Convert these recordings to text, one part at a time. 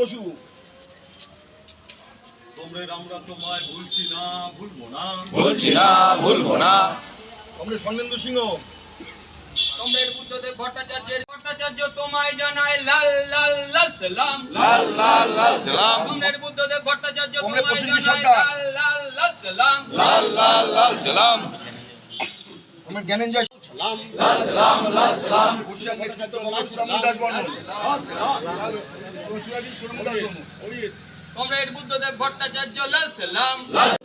বসু। তোমরা আমরা তোমায় ভুলছি না ভুলবো না। বলছি না ভুলবো না। কমরেড স্বর্ণেন্দু সিংহ। কমরেড বুদ্ধদেব ভট্টাচার্যের ভট্টাচার্য তোমায় জানাই লাল লাল লাল সালাম। লাল লাল লাল সালাম। বুদ্ধদেব ভট্টাচার্য তোমায় জানাই লাল লাল লাল সালাম। লাল সালাম। নেতৃত্ব কমরেড। বুদ্ধদেব ভট্টাচার্য লাল সালাম।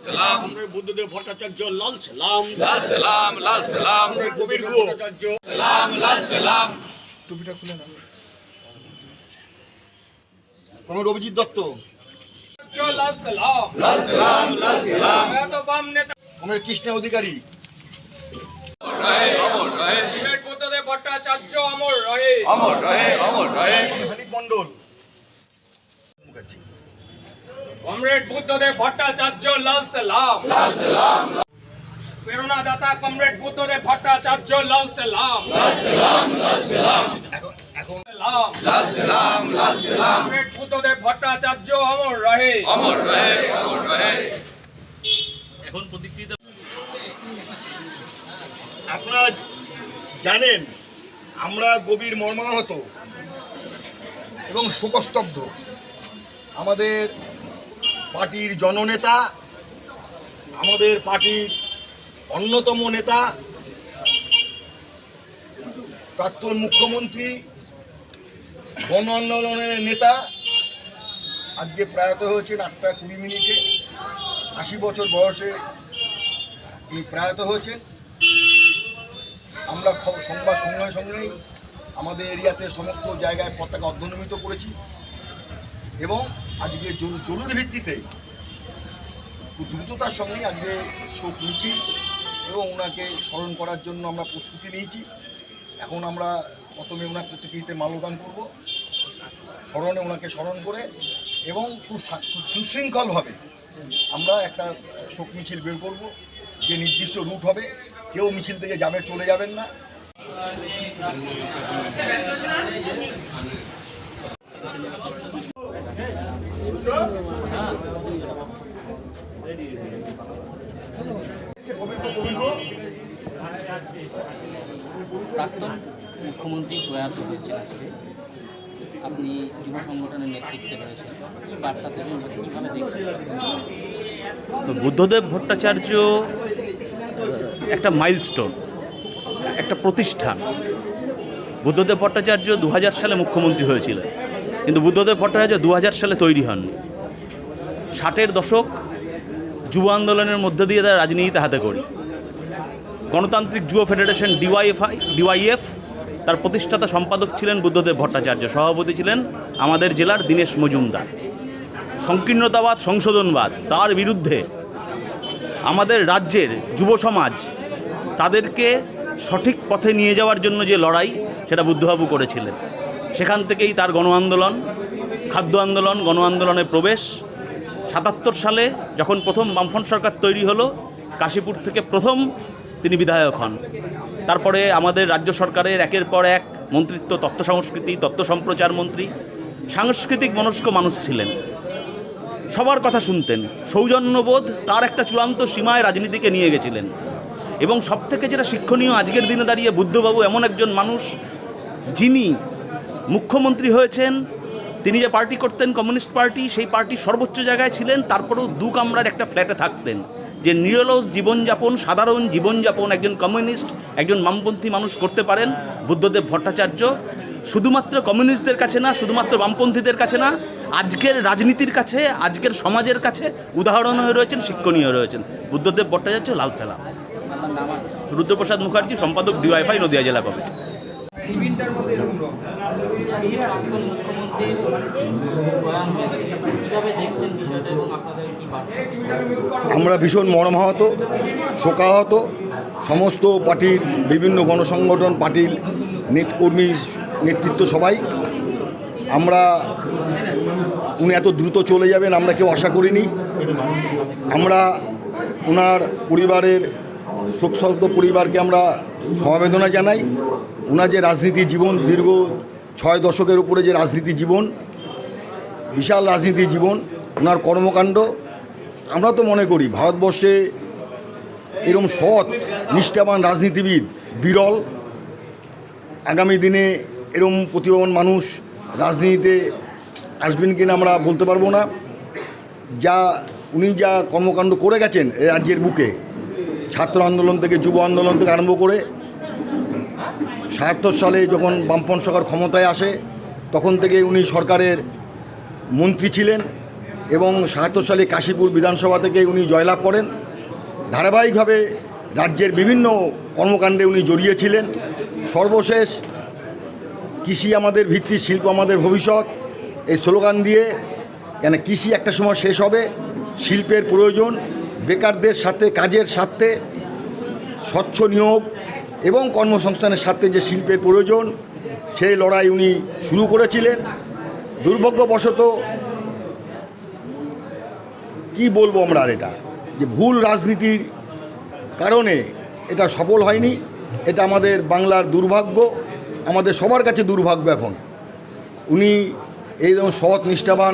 সালাম কমরেড বুদ্ধদেব ভট্টাচার্য লাল সালাম। লাল সালাম লাল সালাম। কমরেড কবির ভট্টাচার্য সালাম লাল সালাম। কমরেড অভিজিৎ দত্ত। লাল সালাম। লাল সালাম লাল সালাম। কমরেড কৃষ্ণ অধিকারী। রহে অমর রহে। কমরেড বুদ্ধদেব ভট্টাচার্য অমর রহে। অমর রহে অমর রহে। হানিফ মন্ডল কমরেড বুদ্ধদেব ভট্টাচার্য লাল সালাম। লাল সালাম। প্রেরণা কমরেড বুদ্ধদেব ভট্টাচার্য লাল সালাম। এখন এখন। সালাম। লাল সালাম লাল সালাম। কমরেড বুদ্ধদেব ভট্টাচার্য অমর রহে। অমর রহে অমর রহে। এখন প্রতিকৃত আপনারা জানেন, আমরা গভীর মর্মাহত এবং শোকস্তব্ধ। আমাদের পার্টির জননেতা, আমাদের পার্টির অন্যতম নেতা, প্রাক্তন মুখ্যমন্ত্রী, গণ আন্দোলনের নেতা, আজকে প্রয়াত হয়েছেন আটটা কুড়ি মিনিটে, আশি বছর বয়সে তিনি প্রয়াত হয়েছেন। আমরা সংবাদ সঙ্গে সঙ্গেই আমাদের এরিয়াতে সমস্ত জায়গায় পতাকা অর্ধনমিত করেছি এবং আজকে জরু- জরুরি ভিত্তিতে দ্রুততার সঙ্গেই আজকে শোক মিছিল এবং ওনাকে স্মরণ করার জন্য আমরা প্রস্তুতি নিয়েছি। এখন আমরা প্রথমে ওনার প্রতিকৃতিতে মাল্যদান করব। স্মরণে ওনাকে স্মরণ করে এবং খুব সুশৃঙ্খলভাবে আমরা একটা শোক মিছিল বের করব। যে নির্দিষ্ট রুট হবে কেউ মিছিল থেকে যাবে চলে যাবেন না। প্রাক্তন মুখ্যমন্ত্রী প্রয়াত হয়েছেন আজকে। আপনি যুব সংগঠনের নেতৃত্বে রয়েছেন। বার্তা দেবেন কীভাবে দেখছেন বুদ্ধদেব ভট্টাচার্য একটা মাইলস্টোন একটা প্রতিষ্ঠান। বুদ্ধদেব ভট্টাচার্য দু হাজার সালে মুখ্যমন্ত্রী হয়েছিলেন, কিন্তু বুদ্ধদেব ভট্টাচার্য দু হাজার সালে তৈরি হননি। ষাটের দশক যুব আন্দোলনের মধ্য দিয়ে তারা রাজনীতিতে হাতে করি। গণতান্ত্রিক যুব ফেডারেশন ডিওয়াইএফআই, ডিওয়াইএফ, তার প্রতিষ্ঠাতা সম্পাদক ছিলেন বুদ্ধদেব ভট্টাচার্য, সভাপতি ছিলেন আমাদের জেলার দীনেশ মজুমদার। সংকীর্ণতাবাদ, সংশোধনবাদ, তার বিরুদ্ধে আমাদের রাজ্যের যুব সমাজ তাদেরকে সঠিক পথে নিয়ে যাওয়ার জন্য যে লড়াই, সেটা বুদ্ধবাবু করেছিলেন। সেখান থেকেই তার গণ আন্দোলন, খাদ্য আন্দোলন, গণ আন্দোলনে প্রবেশ। সাতাত্তর সালে যখন প্রথম বামফ্রন্ট সরকার তৈরি হলো, কাশীপুর থেকে প্রথম তিনি বিধায়ক হন। তারপরে আমাদের রাজ্য সরকারের একের পর এক মন্ত্রিত্ব তথ্য সংস্কৃতি তথ্য সম্প্রচার মন্ত্রী, সাংস্কৃতিক মনস্ক মানুষ ছিলেন। সবার কথা শুনতেন। সৌজন্যবোধ তার একটা চূড়ান্ত সীমায় রাজনীতিকে নিয়ে গেছিলেন। এবং সবথেকে যেটা শিক্ষণীয় আজকের দিনে দাঁড়িয়ে বুদ্ধবাবু এমন একজন মানুষ, যিনি মুখ্যমন্ত্রী হয়েছেন, তিনি যে পার্টি করতেন, কমিউনিস্ট পার্টি, সেই পার্টির সর্বোচ্চ জায়গায় ছিলেন, তারপরেও দু কামরার একটা ফ্ল্যাটে থাকতেন। যে নিরলস জীবনযাপন, সাধারণ জীবনযাপন একজন কমিউনিস্ট, একজন বামপন্থী মানুষ করতে পারেন, বুদ্ধদেব ভট্টাচার্য। শুধুমাত্র কমিউনিস্টদের কাছে না, শুধুমাত্র বামপন্থীদের কাছে না, আজকের রাজনীতির কাছে, আজকের সমাজের কাছে উদাহরণ হয়ে রয়েছেন, শিক্ষণীয় রয়েছেন। বুদ্ধদেব ভট্টাচার্য, লাল সালাম। রুদ্রপ্রসাদ মুখার্জি, সম্পাদক ডিওয়াইফাই, নদিয়া জেলা কমিটি। আমরা ভীষণ মর্মাহত, শোকাহত, সমস্ত পার্টির বিভিন্ন গণসংগঠন, পার্টির নেতকর্মী নেতৃত্ব সবাই। আমরা উনি এত দ্রুত চলে যাবেন, আমরা কেউ আশা করিনি। আমরা ওনার পরিবারের শোকসগ্ধ পরিবারকে আমরা সমবেদনা জানাই। ওনার যে রাজনীতি জীবন, দীর্ঘ ছয় দশকের উপরে যে রাজনীতি জীবন, বিশাল রাজনীতি জীবন ওনার কর্মকাণ্ড, আমরা তো মনে করি ভারতবর্ষে এরম সৎ, নিষ্ঠাবান রাজনীতিবিদ বিরল। আগামী দিনে এরম প্রতিভাবান মানুষ রাজনীতিতে আসবেন কিনা আমরা বলতে পারব না। যা, উনি যা কর্মকাণ্ড করে গেছেন রাজ্যের বুকে, ছাত্র আন্দোলন থেকে, যুব আন্দোলন থেকে আরম্ভ করে, সাতাত্তর সালে যখন বামপন সরকার ক্ষমতায় আসে, তখন থেকে উনি সরকারের মন্ত্রী ছিলেন এবং সাতাত্তর সালে কাশীপুর বিধানসভা থেকে উনি জয়লাভ করেন। ধারাবাহিকভাবে রাজ্যের বিভিন্ন কর্মকাণ্ডে উনি জড়িয়েছিলেন সর্বশেষ কৃষি আমাদের ভিত্তি, শিল্প আমাদের ভবিষ্যৎ। এই স্লোগান দিয়ে কেন কৃষি একটা সময় শেষ হবে, শিল্পের প্রয়োজন, বেকারদের সাথে, কাজের স্বার্থে, স্বচ্ছ নিয়োগ এবং কর্মসংস্থানের স্বার্থে যে শিল্পের প্রয়োজন, সেই লড়াই উনি শুরু করেছিলেন। দুর্ভাগ্যবশত কি বলব আমরা আর এটা? যে ভুল রাজনীতির কারণে এটা সফল হয়নি, এটা আমাদের বাংলার দুর্ভাগ্য। আমাদের সবার কাছে দুর্ভাগ্য এখন। উনি এই যেমন সৎ, নিষ্ঠাবান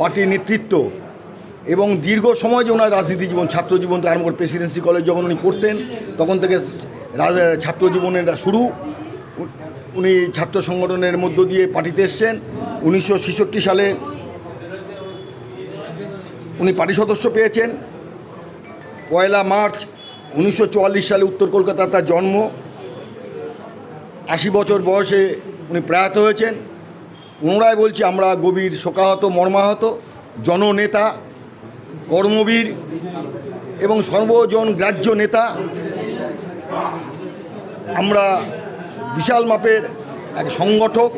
পার্টির নেতৃত্ব এবং দীর্ঘ সময় যে ওনার রাজনীতি জীবন, ছাত্র জীবন থেকে আরম্ভ করে প্রেসিডেন্সি কলেজ যখন উনি পড়তেন তখন থেকে ছাত্র জীবনের শুরু। উনি ছাত্র সংগঠনের মধ্য দিয়ে পার্টিতে এসছেন। উনিশশো ছেষট্টি সালে উনি পার্টি সদস্য পেয়েছেন। পয়লা মার্চ উনিশশো চুয়াল্লিশ সালে উত্তর কলকাতা তার জন্ম। আশি বছর বয়সে উনি প্রয়াত হয়েছেন। পুনরায় বলছি আমরা গভীর শোকাহত মর্মাহত জননেতা কর্মবীর এবং সর্বজন গ্রাহ্য নেতা। আমরা বিশাল মাপের এক সংগঠক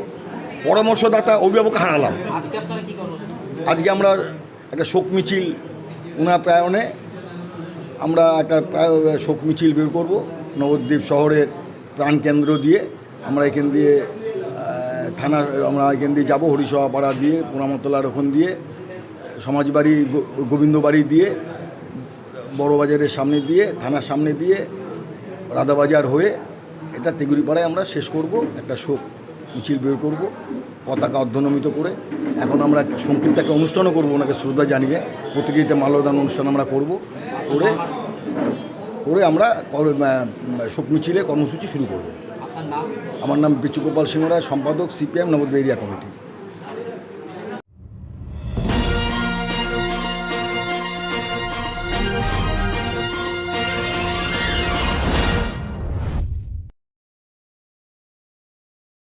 পরামর্শদাতা অভিভাবক হারালাম। আজকে আমরা একটা শোক মিছিল ওনার প্রায়ণে। আমরা একটা প্রায় শোক মিছিল বের করব নবদ্বীপ শহরের প্রাণকেন্দ্র দিয়ে। আমরা এখান দিয়ে থানা, আমরা এখান দিয়ে যাব হরিসভাপাড়া দিয়ে পোনামতলার ওখান দিয়ে সমাজবাড়ি গোবিন্দবাড়ি দিয়ে, বড় বাজারের সামনে দিয়ে, থানার সামনে দিয়ে রাধাবাজার হয়ে এটা তেগুড়িপাড়ায় আমরা শেষ করব, একটা শোক, মিছিল বের করব, পতাকা অর্ধনমিত করে। এখন আমরা সংক্ষিপ্ত একটা অনুষ্ঠানও করব ওনাকে শ্রদ্ধা জানিয়ে, প্রতিযোগিতা মাল্যদান অনুষ্ঠান আমরা করব, করে করে আমরা শোক মিছিলে কর্মসূচি শুরু করব। আমার নাম বিচুগোপাল সিংহ রায় সম্পাদক সিপিএম নবদ্বীপ এরিয়া কমিটি।